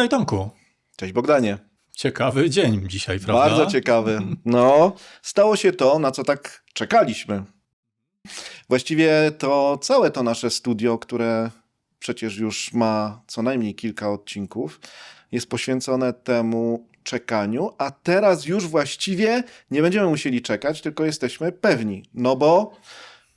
Witaj Tomku. Cześć Bogdanie. Ciekawy dzień dzisiaj, prawda? Bardzo ciekawy. No, stało się to, na co tak czekaliśmy. Właściwie to całe to nasze studio, które przecież już ma co najmniej kilka odcinków, jest poświęcone temu czekaniu, a teraz już właściwie nie będziemy musieli czekać, tylko jesteśmy pewni, no bo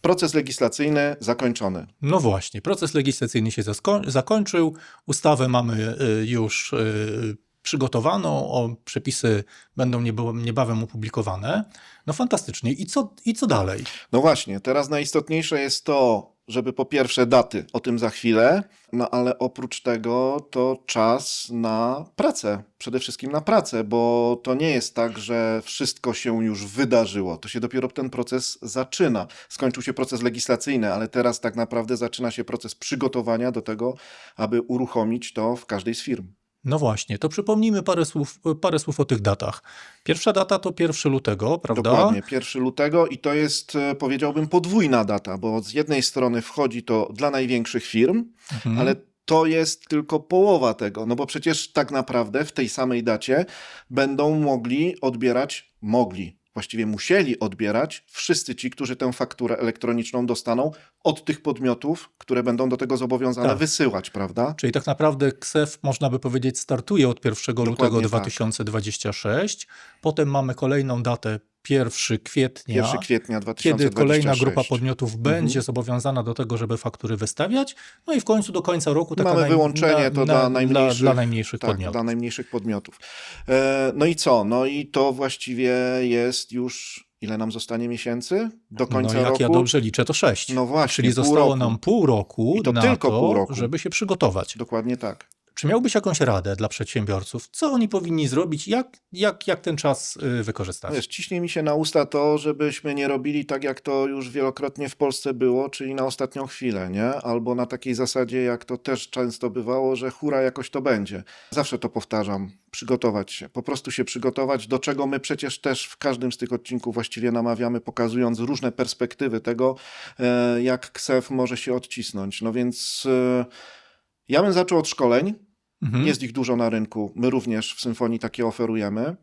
proces legislacyjny zakończony. No właśnie, proces legislacyjny się zakończył, ustawę mamy y, już y, przygotowaną, o, przepisy będą niebawem opublikowane. No fantastycznie. I co, I co dalej? No właśnie, teraz najistotniejsze jest to, żeby po pierwsze daty, o tym za chwilę, no ale oprócz tego to czas na pracę, przede wszystkim na pracę, bo to nie jest tak, że wszystko się już wydarzyło, to się dopiero ten proces zaczyna. Skończył się proces legislacyjny, ale teraz tak naprawdę zaczyna się proces przygotowania do tego, aby uruchomić to w każdej z firm. No właśnie, to przypomnijmy parę słów, parę słów o tych datach. Pierwsza data to 1 lutego, prawda? Dokładnie, 1 lutego i to jest, e, powiedziałbym, podwójna data, bo z jednej strony wchodzi to dla największych firm, Mhm. ale to jest tylko połowa tego, no bo przecież tak naprawdę w tej samej dacie będą mogli odbierać, mogli, właściwie musieli odbierać wszyscy ci, którzy tę fakturę elektroniczną dostaną od tych podmiotów, które będą do tego zobowiązane Tak. wysyłać, prawda? Czyli tak naprawdę KSEF, można by powiedzieć, startuje od 1 lutego Dokładnie tak. 2026. Potem mamy kolejną datę 1 kwietnia. 1 kwietnia kiedy 2026. kolejna grupa podmiotów będzie Mhm. zobowiązana do tego, żeby faktury wystawiać. No i w końcu do końca roku taka Mamy naj- wyłączenie to dla najmniejszych- dla, dla najmniejszych Tak, podmiotów. dla najmniejszych podmiotów. E, no i co? No i to właściwie jest już, ile nam zostanie miesięcy? Do końca no jak roku? ja dobrze liczę, to sześć. No właśnie, Czyli zostało roku. nam pół roku I to na tylko to, pół roku. żeby się przygotować. Dokładnie tak. Czy miałbyś jakąś radę dla przedsiębiorców? Co oni powinni zrobić? Jak, jak, jak ten czas y, wykorzystać? Wiesz, ciśnie mi się na usta to, żebyśmy nie robili tak, jak to już wielokrotnie w Polsce było, czyli na ostatnią chwilę, nie? Albo na takiej zasadzie, jak to też często bywało, że hura jakoś to będzie. Zawsze to powtarzam. Przygotować się. Po prostu się przygotować, do czego my przecież też w każdym z tych odcinków właściwie namawiamy, pokazując różne perspektywy tego, e, jak KSEF może się odcisnąć. No więc e, ja bym zaczął od szkoleń. Mhm. Jest ich dużo na rynku. My również w Symfonii takie oferujemy.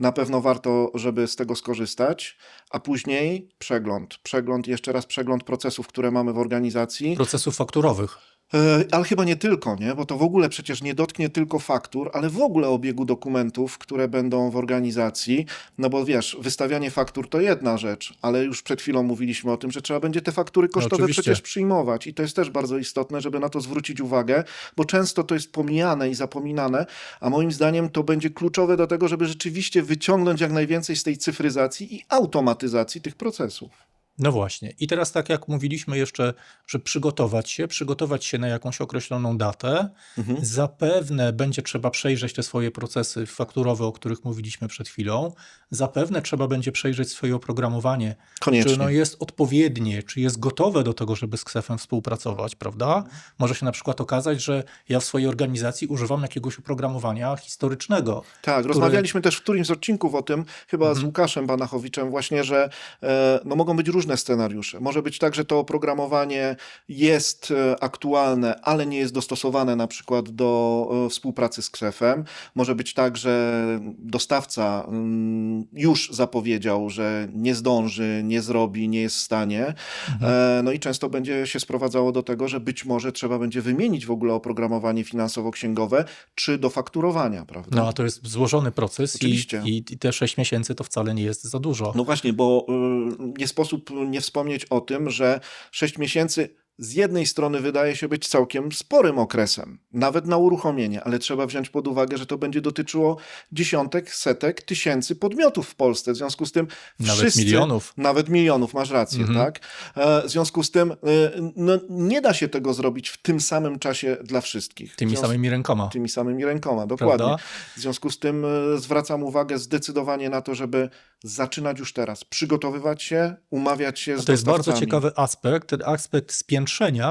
Na pewno warto, żeby z tego skorzystać, a później przegląd. Przegląd, jeszcze raz przegląd procesów, które mamy w organizacji. Procesów fakturowych. E, Ale chyba nie tylko, nie? bo to w ogóle przecież nie dotknie tylko faktur, ale w ogóle obiegu dokumentów, które będą w organizacji. No bo wiesz, wystawianie faktur to jedna rzecz, ale już przed chwilą mówiliśmy o tym, że trzeba będzie te faktury kosztowe oczywiście. przecież przyjmować. I to jest też bardzo istotne, żeby na to zwrócić uwagę, bo często to jest pomijane i zapominane, a moim zdaniem to będzie kluczowe do tego, żeby rzeczywiście wyciągnąć jak najwięcej z tej cyfryzacji i automatyzacji tych procesów. No właśnie. I teraz tak jak mówiliśmy jeszcze, że przygotować się, przygotować się na jakąś określoną datę. Mhm. Zapewne będzie trzeba przejrzeć te swoje procesy fakturowe, o których mówiliśmy przed chwilą. Zapewne trzeba będzie przejrzeć swoje oprogramowanie, Koniecznie. czy ono jest odpowiednie, czy jest gotowe do tego, żeby z KSEF-em współpracować, prawda? Może się na przykład okazać, że ja w swojej organizacji używam jakiegoś oprogramowania historycznego. Tak, rozmawialiśmy też w którymś z odcinków o tym, chyba z Łukaszem Banachowiczem, właśnie, że e, no, mogą być różne scenariusze. Może być tak, że to oprogramowanie jest e, aktualne, ale nie jest dostosowane na przykład do e, współpracy z KSEF-em. Może być tak, że dostawca mm, już zapowiedział, że nie zdąży, nie zrobi, nie jest w stanie. E, no i często będzie się sprowadzało do tego, że być może trzeba będzie wymienić w ogóle oprogramowanie finansowo-księgowe, czy do fakturowania, prawda? No a to jest złożony proces i, Oczywiście. i, i te 6 miesięcy to wcale nie jest za dużo. No właśnie, bo nie sposób nie wspomnieć o tym, że 6 miesięcy z jednej strony wydaje się być całkiem sporym okresem, nawet na uruchomienie, ale trzeba wziąć pod uwagę, że to będzie dotyczyło dziesiątek, setek, tysięcy podmiotów w Polsce. W związku z tym Nawet wszyscy, milionów. Nawet milionów, masz rację, Mhm. tak? E, W związku z tym y, no, nie da się tego zrobić w tym samym czasie dla wszystkich. Tymi związku- samymi rękoma. tymi samymi rękoma, dokładnie. Prawda? W związku z tym e, zwracam uwagę zdecydowanie na to, żeby zaczynać już teraz, przygotowywać się, umawiać się z To jest bardzo ciekawy aspekt, ten aspekt spiętrzenia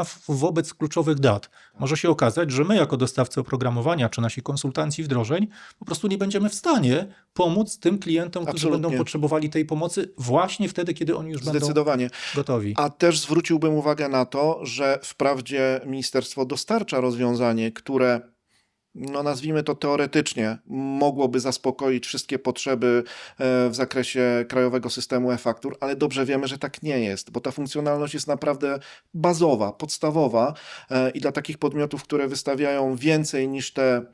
w, wobec kluczowych dat. Może się okazać, że my jako dostawcy oprogramowania czy nasi konsultanci wdrożeń po prostu nie będziemy w stanie pomóc tym klientom, którzy Absolutnie. będą potrzebowali tej pomocy właśnie wtedy, kiedy oni już będą Zdecydowanie. gotowi. A też zwróciłbym uwagę na to, że wprawdzie ministerstwo dostarcza rozwiązanie, które no nazwijmy to teoretycznie, mogłoby zaspokoić wszystkie potrzeby e, w zakresie krajowego systemu e-faktur, ale dobrze wiemy, że tak nie jest, bo ta funkcjonalność jest naprawdę bazowa, podstawowa e, i dla takich podmiotów, które wystawiają więcej niż te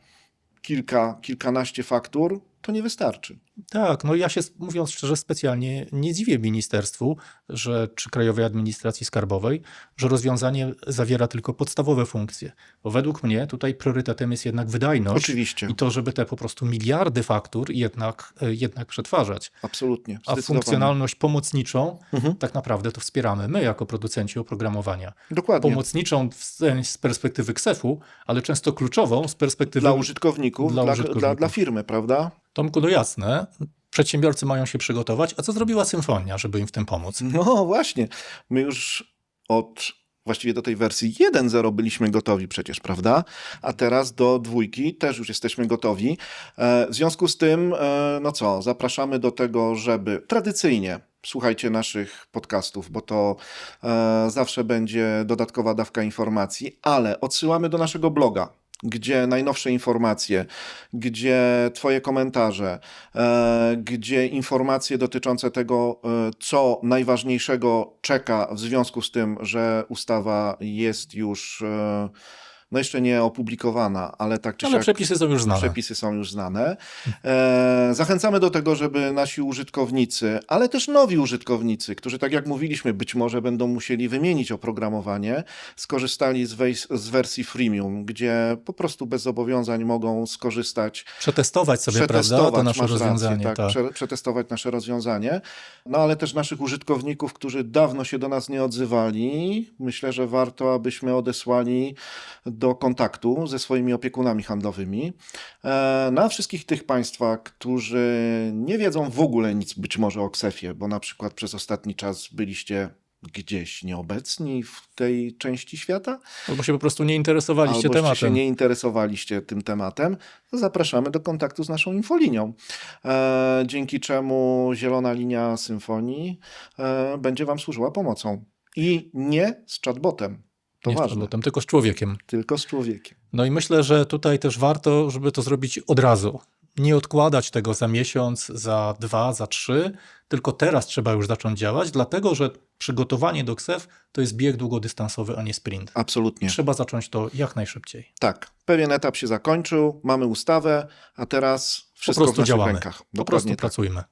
kilka, kilkanaście faktur, to nie wystarczy. Tak, no ja się, mówiąc szczerze, specjalnie nie dziwię ministerstwu, że, czy Krajowej Administracji Skarbowej, że rozwiązanie zawiera tylko podstawowe funkcje. Bo według mnie tutaj priorytetem jest jednak wydajność Oczywiście, i to, żeby te po prostu miliardy faktur jednak, e, jednak przetwarzać. absolutnie. A funkcjonalność pomocniczą Mhm. tak naprawdę to wspieramy my jako producenci oprogramowania. Dokładnie. Pomocniczą w z perspektywy KSEF-u, ale często kluczową z perspektywy Dla użytkowników, Dla dla, użytkowników. Dla, dla firmy, prawda? Tomku, no jasne, przedsiębiorcy mają się przygotować. A co zrobiła Symfonia, żeby im w tym pomóc? No właśnie. My już od właściwie do tej wersji 1.0 byliśmy gotowi przecież, prawda? A teraz do dwójki też już jesteśmy gotowi. E, W związku z tym, e, no co, zapraszamy do tego, żeby tradycyjnie słuchajcie naszych podcastów, bo to e, zawsze będzie dodatkowa dawka informacji, ale odsyłamy do naszego bloga. Gdzie najnowsze informacje, gdzie Twoje komentarze, e, gdzie informacje dotyczące tego, e, co najważniejszego czeka w związku z tym, że ustawa jest już e, no jeszcze nie opublikowana, ale tak czy Ale siak przepisy są już znane. przepisy są już znane. E, zachęcamy do tego, żeby nasi użytkownicy, ale też nowi użytkownicy, którzy tak jak mówiliśmy, być może będą musieli wymienić oprogramowanie, skorzystali z, z wersji freemium, gdzie po prostu bez zobowiązań mogą skorzystać Przetestować sobie, prawda, to nasze rozwiązanie. Rację, tak, tak. Prze, przetestować nasze rozwiązanie. No ale też naszych użytkowników, którzy dawno się do nas nie odzywali, myślę, że warto, abyśmy odesłali do kontaktu ze swoimi opiekunami handlowymi. E, Na wszystkich tych Państwa, którzy nie wiedzą w ogóle nic być może o Ksefie, bo na przykład przez ostatni czas byliście gdzieś nieobecni w tej części świata, Albo się po prostu nie interesowaliście albo tematem. się nie interesowaliście tym tematem, to zapraszamy do kontaktu z naszą infolinią, e, dzięki czemu zielona linia symfonii e, będzie Wam służyła pomocą. I nie z chatbotem, to nie z ważne, chatbotem, tylko z człowiekiem. tylko z człowiekiem. No i myślę, że tutaj też warto, żeby to zrobić od razu. Nie odkładać tego za miesiąc, za dwa, za trzy, tylko teraz trzeba już zacząć działać, dlatego że przygotowanie do KSEF to jest bieg długodystansowy, a nie sprint. Absolutnie. Trzeba zacząć to jak najszybciej. Tak, pewien etap się zakończył, mamy ustawę, a teraz Po wszystko w prostu naszych działamy. rękach. Po prostu Dokładnie tak. pracujmy.